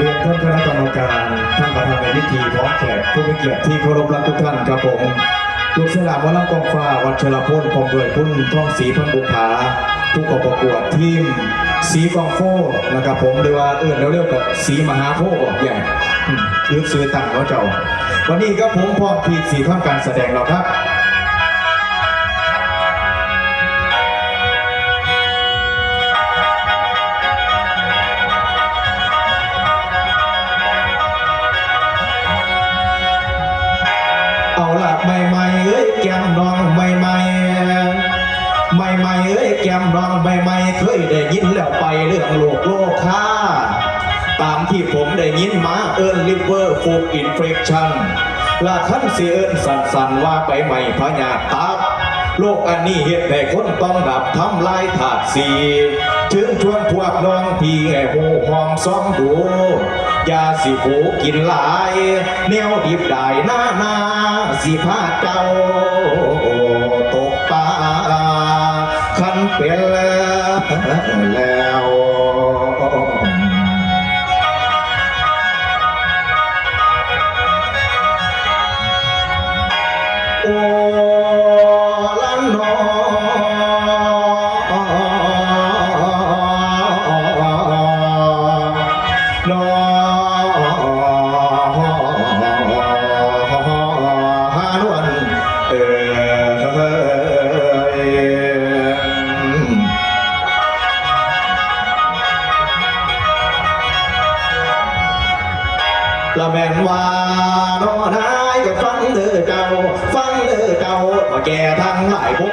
เรียนท่านคณะกรรมการท่านประธานในพิธีพร้อมแขกผู้มีเกียรติที่เคารพรักทุกท่านครับผมลูกสลามวัลำกองฟ้าวัชรพลพร้อมด้วยพุ่นท่องสีพันบุภาผู้เข้าประกวดทีมสีกองโฟนะครับผมหรือว่าเอื่นเร็วๆกับสีมหาโพธิ์ใหญ่อืมลึกซื้อตังเขาเจ้า วันนี้ก็ผมพร้อมทีสีท่อนการแสดงเราครับ ลิเวอร์ฟูอินเฟคชั่นละคันเสิเอิ้นสันๆว่าไปใหม่พญาตับโลกอันนี้เหตุให้คนต้องดับทำลายถาดสีถึงชวนพวกน้องพี่ให้หูหอมซ้อมดูยาสิหูกินหลาย แนวดิบได้หน้าหน้าสิพาเจ้าตกปลาคันเป็นแล้ว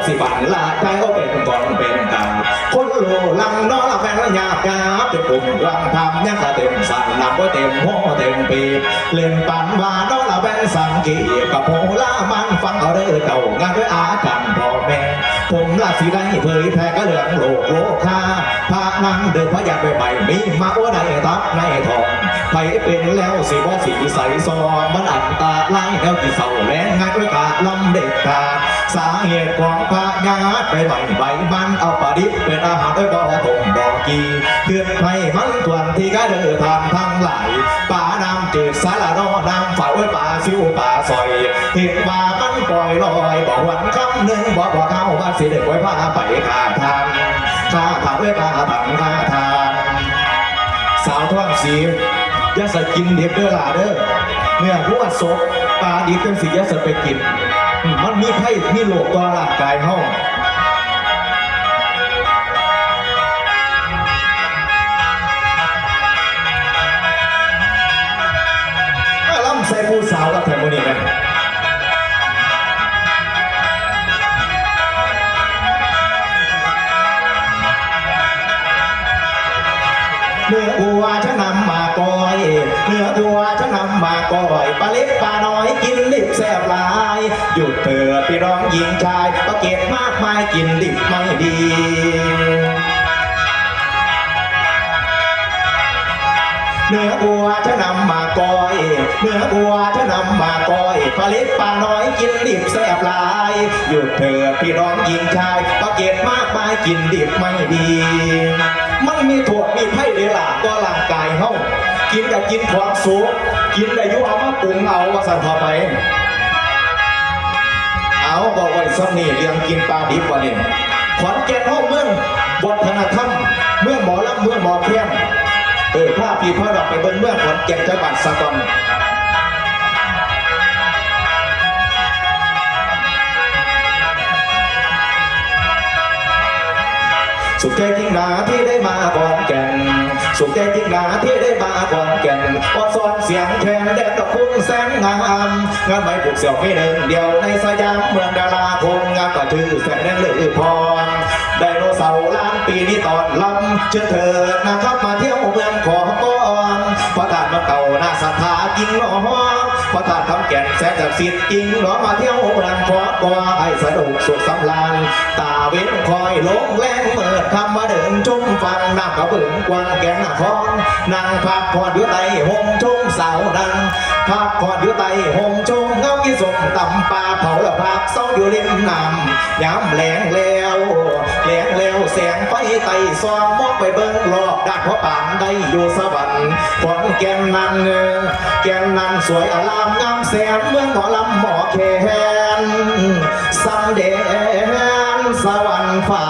สิบันละใจก็เป็นก่อนเป็นกาคนโลลังนอละแฟนละยากยาบเต็มปุ่มรังทำยังกะเต็มสั่นนับว่าเต็มหัวเต็มปีบเล่นปันวานอละแฟนสังกีกับโหลามันฟังเอาเด้อเก่างานด้วยอากันพ่อแม่ ผมละสิได้เผยแพร่ก็เรื่องโลกโลกาพระนังเดินพระยาไปใหม่มีมาว่าในทับในทองไปเป็นแล้วสิว่สีใสซอนมันอันตาไล่แล้วที่เศร้าแรงงานด้วยกาลำเด็กกาสาเหตุของพระยาไปใหม่ใบมันเอาปลาดิเป็นอาหารด้วยบ่อตงบ่อกีเพื่อนให้มันตวนที่ก็เดินทางทั้งหลายป่าน้ำจืดสารนอน้ำฝาไว้ป่าซิวป่าซอยเห็นป่า ปล่อยลอยบอกวันคำหนึ่งบอกว่าเข้าบ้านสิเด็กไว้พาไปขาทางข้าทางเว้พาถังข้าทางสาวท้องสียาสกินเด็บเด้อหล่าเด้อเนี่ยผู้อัวศพปลาดิบเป็นสียาสไปกินมมันมีไข้มีโรคต่อร่างกายเฮา เนื้อวัวจะนำมาก้อย เนื้อวัวจะนำมาก้อยปลาเล็กปลาน้อยกินดิบแซ่บหลายหยุดเถิดพี่น้องหญิงชายปลาเก็บมากมายกินดิบไม่ดี มันมีโทษมีไพ่เดล่ะก็ร่างกายเฮากินกับกินความสุขกินได้อยุเอามาปรุงเอาว่าสั่นพอไปเอาบอกไว้ซ้ำนี่เรียงกินปลาดิบวันนี้ขอนแก่นห้องเมืองวัฒนธรรมเมืองหมอลำเมืองหมอแค้นเออพาพี่พ่อดอกไปเบิ้งเมื่องขอนแก่นจังหวัดสกลสุขใจจริงหนาที่ได้มาขอนแก่น สุขใจจริงหนาที่ได้มาก่อนแก่นอดซอนเสียงแคนแดดดอกคุณแสงงามงานใบผูกเสี่ยวไม่หนึ่งเดียวในสยามเมืองดาราคงงามก็คือแสงแดงลือพรไดโนเสาร์ล้านปีนี้ตอนลำเชิญเธอนะครับมาเที่ยวเมืองขอก่อ พระธาตุมันเก่าน่าศรัทธาจริงหนอพระธาตุคำแก่นแสนศักดิ์สิทธิ์จริงหนอมาเที่ยวเมืองขอก่อให้สนุกสุขสำราญตาเว้นคอยลงแรงเมิดคำมาเดินจงฟังน้ำกระเบื้องกวางแกงหน้าคองนั่งพักผ่อนอยู่ใต้หงชมสาวนั่งพักผ่อนอยู่ใต้หงชมเงากินส้มตำปลาเผาและพักเศร้าอยู่ริมน้ำยามแหลงแล้วแหลงแล้วแสงไฟไต่ซองมองไปเบิ่งรอบด้านพระปางได้อยู่สวรรค์ของแก่นนั้นแก่นนั้นสวยอลามงามแสนเมืองหมอลำหมอแคนสัมเดนสวรรค์ฟ้า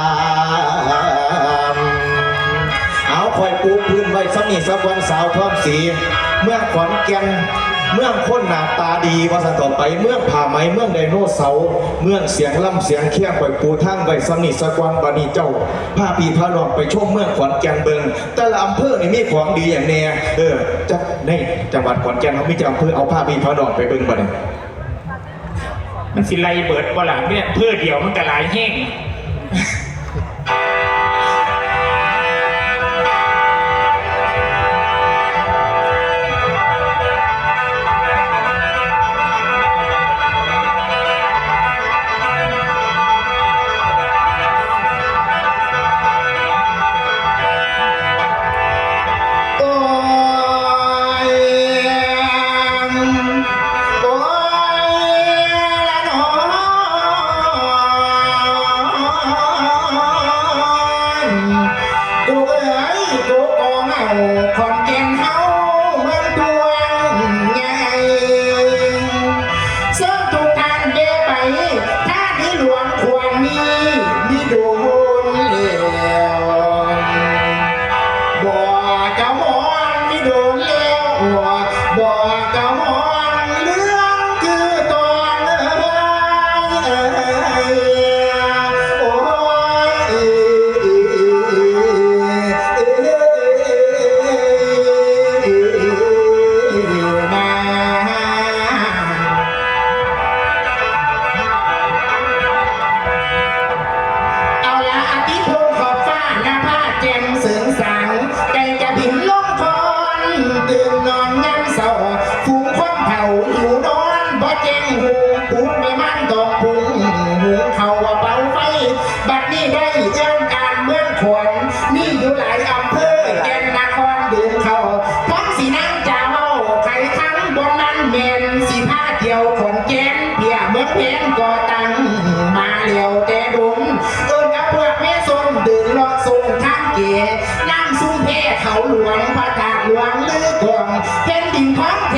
เอาคอยปูพื้นไว้สำนีสักวันสาวพร้อมสี เมืองขอนแก่น เมืองคนหน้าตาดีว่าสันต่อไป เมืองผ่าไหมเมืองไดโนเสาร์เมืองเสียงล่ำเสียงเคียงคอยปูทั้งไว้สำนีสักวนบานีเจ้าพาปีพาน้องไปชมเมืองขอนแก่นเบิงแต่ละอำเภอนี่มีของดีอย่างแน่เออจะในจังหวัดขอนแก่นเขามีจังอำเภอเอาพาปีพาน้องไปเบิงบ่เนี่ยมันสิไลเบิดบ่ล่ะเนี่ยเพื่อเดียวมันก็หลายแห้ง แหลวงพระกาตุหลวงลือกองเป็นดินท้องแถ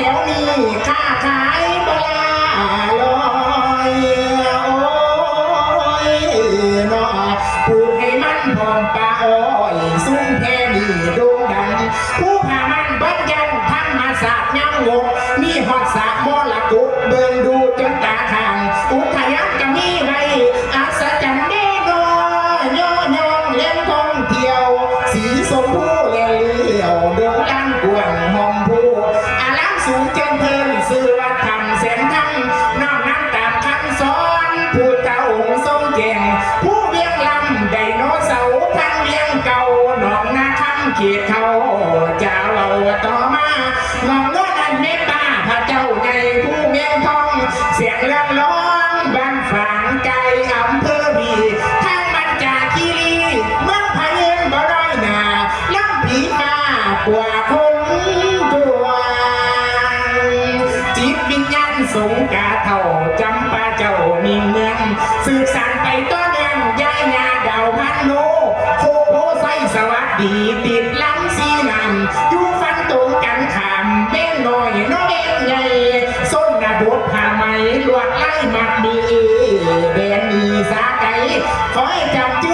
กว่าคนตัวจิตวิญญาณสงกาเท่าจำปาเจ้ามีเมืองสืบสานไปต้อนยังยายนาดาวพันโนโคโพไซสวัสดีติดล้ำซีนันอยู่ฟันตรงกันขามเบ้งน้อยน้อยใหญ่ส้นนาบดผ้าไหมลวดไล่มัดดีแดนมีสาไก่ขอให้จำ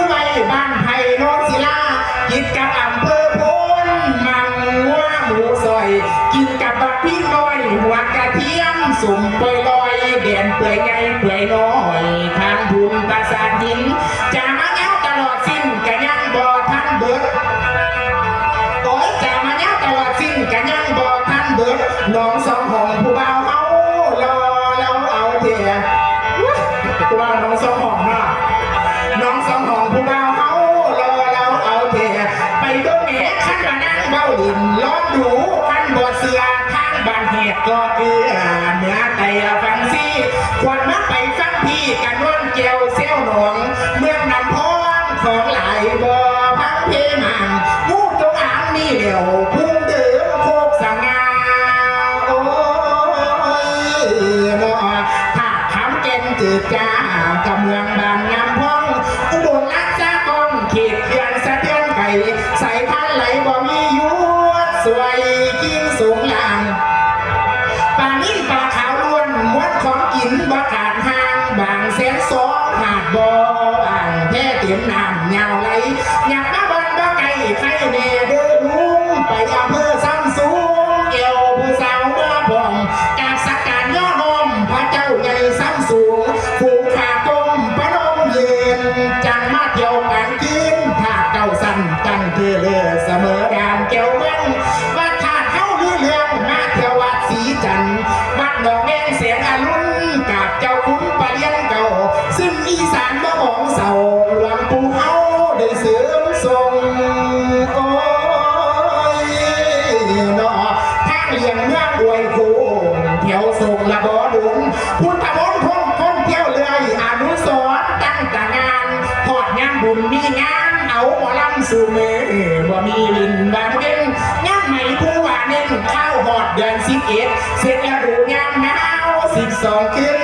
นล้อมดูขันบ่เสือทางบ้านเหตุก็เอือเหนือไตฟังซี่ควรมาไปฟังพี่กันนวนเกียวเซลหนอง เมืองนำพองของหลายบ่พังเพมังมูจงอางนี่เดียวพุ่งเดิมโคกสังงาโอ้ยมอถ้าคำเกณฑ์จืดจ้ากำเมืองบางน้ำพองอุบลรักษากองเขีดเขื่อนสะเทือนไก่ สวยกิ้งสูงลางปลานิ่มปลาขาวล้วนมวดของกินบ่ขาดห่างบางแสนสม อีสานบ่มองเศร้าหลังปูเฮาได้เสริมทรงโอ้ยนาะทางเลียงเมืองอวยคงเที่ยวส่งละบ่อดุงพุทธมนต์คนคนเที่ยวเลยอนุสรณ์ตั้งแต่งานทอดงานบุญมีงานเอาหมอลำสู่มือบ่มีลินบานเว้นงานใหม่ผู้ว่าเน้นข้าวหอดเดือนสิบเอ็ดเสร็จแล้วดูงานหนาวสิบสองคืน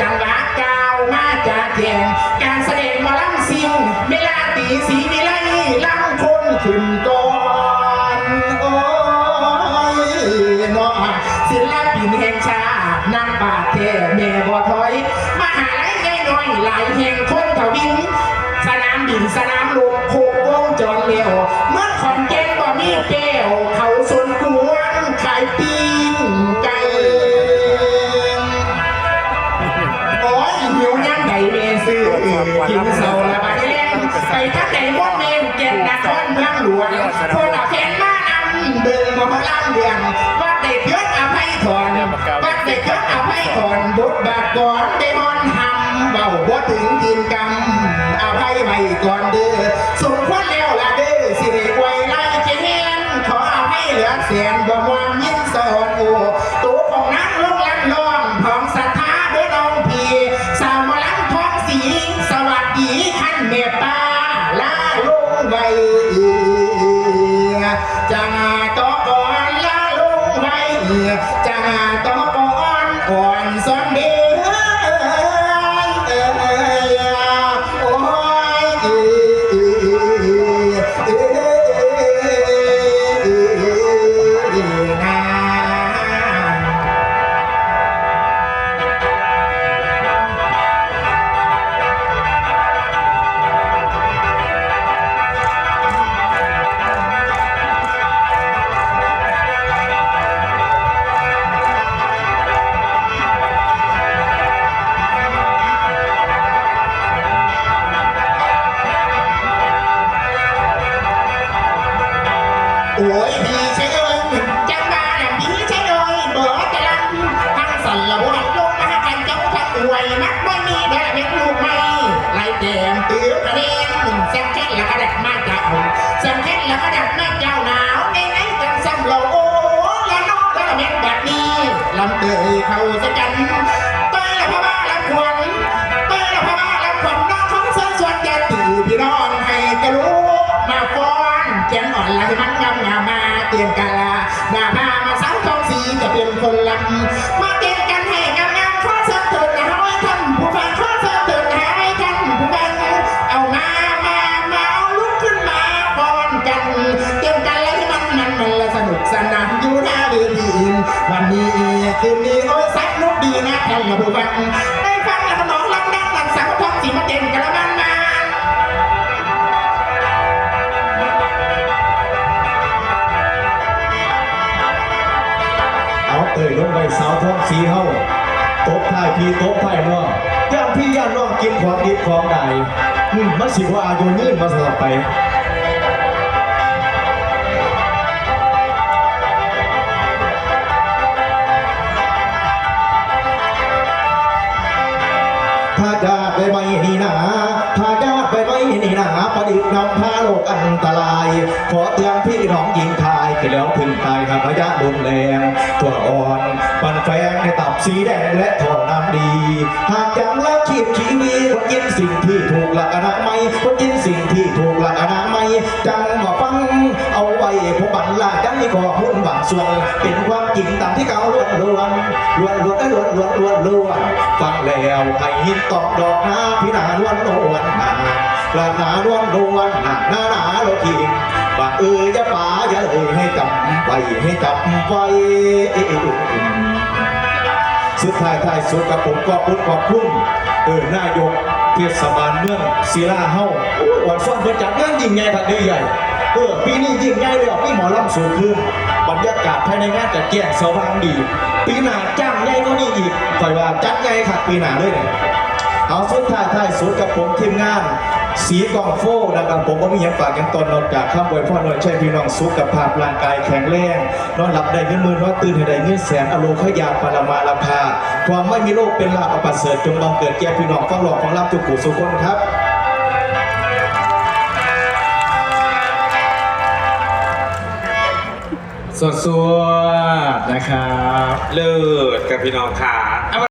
จังหวะกาวมาจากแข่งการแสดงหมอลำซิงเวลาตีสีวิไลล่ำคนขึ้นก่อนโอ้ยนาศิลปินแห่งชาตินางบาเทแม่บ่ถอย มหาลัยใหญ่น้อยหลายแห่งคนทวินสนามบินสนามลบโคกวงจรเลี้ยวเมื่อขอนแก่นบ่มีแก้วเขาสนกวนขายปิ้ ซื้อกินเสาละบาดแรงไปทักไหนมดเมนเก็บนครเมืองหลวงคนเอาแขนมานำเดินมาพลังเรียงวัดเด็กยศอภัยถอนวัดเด็กยศอภัยถอนบทบาทก่อนได้มอนทำเบาบ่ถึงกินกรรมอภัยไว้ก่อนเด้อสมควรแล้วละเด้อสิริไวไล่เจนขออภัยเหลือแสนบ่ อ่ เตรียมกาลาหน้าพามาสาวทองสีจะเป็นคนลำมาเตรียมกั กดีนะท่านผู้ฟังได้ฟังแล้วน้องรักนักหลังสาวทองสีมาเต้นกันแล้วมันมาเอาเตยลงไปสาวท้องสีเฮาโตบท้ายพี่โตบท้ายน้องย่านพี่ย่านน้องกินของดีของใดมันสิว่าอายุยืนมาสลับไป ถ้าจะไปไม่นี่นาถ้าจะไปไม่นี่นาประดิษฐ์นำพาโลกอันตราย ขอเตือนพี่น้องหญิงทายที่แล้วถึงตายหากพยะรุนแรงตัวอ่อน ปันแฟงในตับสีแดงและทองน้ำดี หากยังละชีพชีวีคนยินสิ่งที่ถูกหลักอนามัยคนยินสิ่งที่ถูกหลักอนามัยจังมาฟังเอาไว้ผมบันลาจังนี่ก็มุ่นหวังส่วน เป็นความจริงตามที่เขาล้วนล้วนล้วนล้วนล้วนล้วนล้วนล้วนฟังแล้วให้หินตอกดอกนาพี่นาล้วนล้วนนาลานาล้วนล้วนนาหนาหนาโลกีว่าเอออย่าป่าอย่าเลยให้จำไวให้จำไว สุดท้ายท้ายสุดกับผมก็พุณขอบคุณเออนายกเทศบาลเมืองศิลาเฮาวันซ่อนเพิ่นจัดงานยิ่งใหญ่ทันทีใหญ่เออปีนี้ยิ่งใหญ่เลยอะพี่หมอลำสูงขึ้นบรรยากาศภายในงานจะแจ้งสว่างดี ปีหน้าจ้างใหญ่ก็นี่อีกคอยว่าจัดใหญ่ค่ะปีหน้าเลยเนี่ยเอาสุดท้ายท้ายสุดกับผมทีมงาน สีกองโฟนะครับผมก็มีอย่างฝากกันตนนอกจากข้ามบวยพ่อหน่อยใช่พี่น้องสุขภาพร่างกายแข็งแรงนอนหลับได้เงินมื่นนอนตื่นให้ได้เงินแสนอโลขยาปรมาลาภาความไม่มีโรคเป็นลาภประเสริฐจงบังเกิดแก่พี่น้องฟังหลอกฟังรับทุกผู้สุขคนครับสวดสวดนะครับ เลิศกับพี่น้องขา